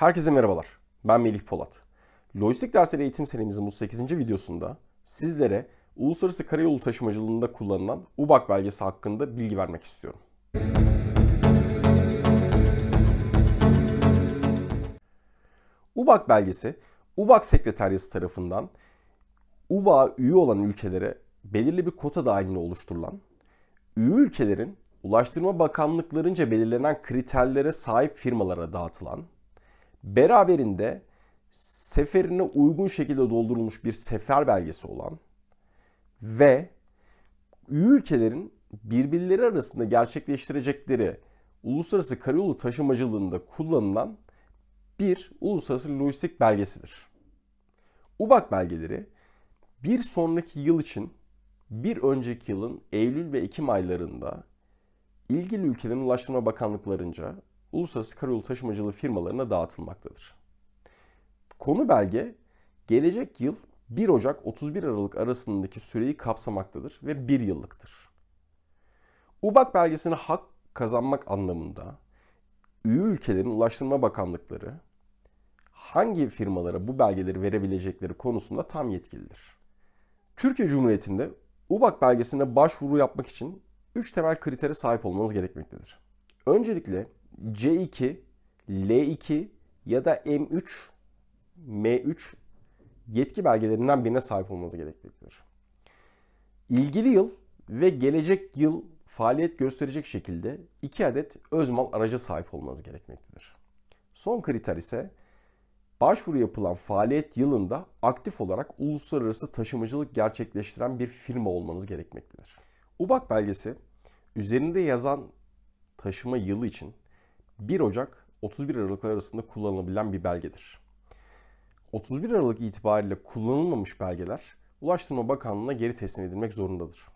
Herkese merhabalar. Ben Melih Polat. Lojistik dersleri eğitim serimizin bu 8. videosunda sizlere uluslararası karayolu taşımacılığında kullanılan UBAK belgesi hakkında bilgi vermek istiyorum. UBAK belgesi, UBAK Sekreteryası tarafından UBAK'a üye olan ülkelere belirli bir kota dahilinde oluşturulan, üye ülkelerin Ulaştırma Bakanlıklarınca belirlenen kriterlere sahip firmalara dağıtılan, beraberinde seferine uygun şekilde doldurulmuş bir sefer belgesi olan ve ülkelerin birbirleri arasında gerçekleştirecekleri uluslararası karayolu taşımacılığında kullanılan bir uluslararası lojistik belgesidir. UBAK belgeleri bir sonraki yıl için bir önceki yılın Eylül ve Ekim aylarında ilgili ülkelerin Ulaştırma Bakanlıklarınca uluslararası karayolu taşımacılığı firmalarına dağıtılmaktadır. Konu belge gelecek yıl 1 Ocak 31 Aralık arasındaki süreyi kapsamaktadır ve 1 yıllıktır. UBAK belgesine hak kazanmak anlamında üye ülkelerin Ulaştırma Bakanlıkları hangi firmalara bu belgeleri verebilecekleri konusunda tam yetkilidir. Türkiye Cumhuriyeti'nde UBAK belgesine başvuru yapmak için 3 temel kritere sahip olmanız gerekmektedir. Öncelikle C2, L2 ya da M3, M3 yetki belgelerinden birine sahip olmanız gerekmektedir. İlgili yıl ve gelecek yıl faaliyet gösterecek şekilde 2 adet özmal araca sahip olmanız gerekmektedir. Son kriter ise başvuru yapılan faaliyet yılında aktif olarak uluslararası taşımacılık gerçekleştiren bir firma olmanız gerekmektedir. UBAK belgesi üzerinde yazan taşıma yılı için 1 Ocak 31 Aralık arasında kullanılabilen bir belgedir. 31 Aralık itibariyle kullanılmamış belgeler Ulaştırma Bakanlığı'na geri teslim edilmek zorundadır.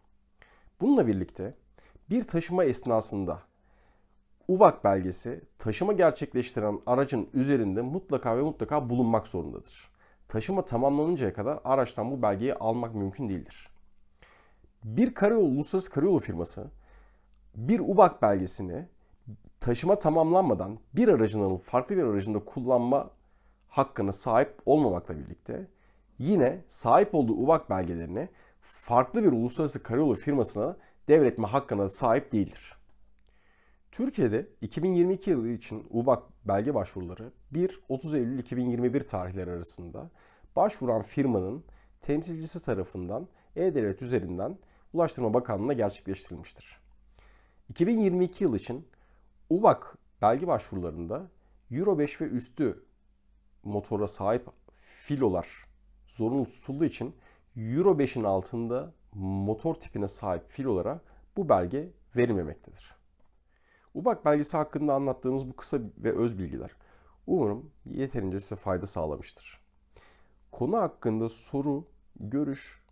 Bununla birlikte bir taşıma esnasında UBAK belgesi taşıma gerçekleştiren aracın üzerinde mutlaka ve mutlaka bulunmak zorundadır. Taşıma tamamlanıncaya kadar araçtan bu belgeyi almak mümkün değildir. Bir karayolu, uluslararası karayolu firması bir UBAK belgesini taşıma tamamlanmadan bir aracın farklı bir aracında kullanma hakkına sahip olmamakla birlikte yine sahip olduğu UBAK belgelerini farklı bir uluslararası karayolu firmasına devretme hakkına sahip değildir. Türkiye'de 2022 yılı için UBAK belge başvuruları 1-30 Eylül 2021 tarihleri arasında başvuran firmanın temsilcisi tarafından E-Devlet üzerinden Ulaştırma Bakanlığı'na gerçekleştirilmiştir. 2022 yıl için UBAK belge başvurularında Euro 5 ve üstü motora sahip filolar zorunlu tutulduğu için Euro 5'in altında motor tipine sahip filolara bu belge verilmemektedir. UBAK belgesi hakkında anlattığımız bu kısa ve öz bilgiler umarım yeterince size fayda sağlamıştır. Konu hakkında soru, görüş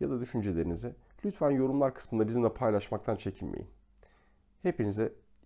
ya da düşüncelerinizi lütfen yorumlar kısmında bizimle paylaşmaktan çekinmeyin. Hepinize